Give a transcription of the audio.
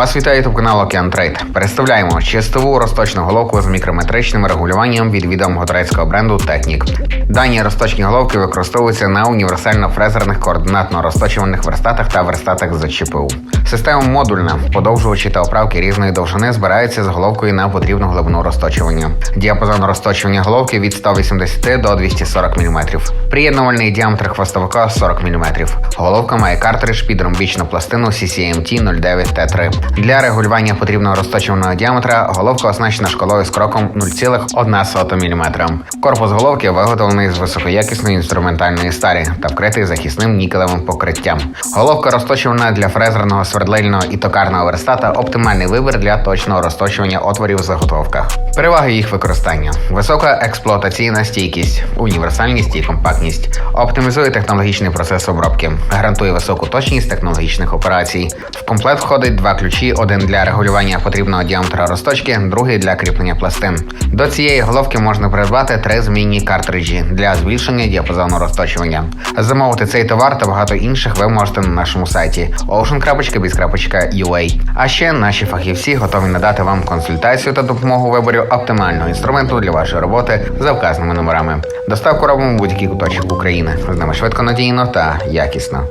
Вас вітає ютуб канал Океан Трейд. Представляємо чистову розточну головку з мікрометричним регулюванням від відомого турецького бренду Технік. Дані розточні головки використовуються на універсально-фрезерних координатно-розточувальних верстатах та верстатах з ЧПУ. Система модульна, подовжувачі та оправки різної довжини збираються з головкою на потрібну глибину розточування. Діапазон розточування головки від 180 до 240 мм. Приєднувальний діаметр хвостовика 40 мм. Головка має картридж під ромбічну пластину CCMT 09 T3. Для регулювання потрібного розточуваного діаметра головка оснащена шкалою з кроком 0,1 мм. Корпус головки виготовлений з високоякісної інструментальної сталі та вкритий захисним нікелевим покриттям. Головка розточувана для фрезерного свердлильного і токарного верстата оптимальний вибір для точного розточування отворів в заготовках. Переваги їх використання: висока експлуатаційна стійкість, універсальність і компактність, оптимізує технологічний процес обробки, гарантує високу точність технологічних операцій. Комплект входить два ключі: один для регулювання потрібного діаметра розточки, другий для кріплення пластин. До цієї головки можна придбати три змінні картриджі для збільшення діапазону розточування. Замовити цей товар та багато інших ви можете на нашому сайті ocean.biz.ua. А ще наші фахівці готові надати вам консультацію та допомогу у оптимального інструменту для вашої роботи за вказаними номерами. Доставку робимо будь-який куточок України. З нами швидко, надійно та якісно.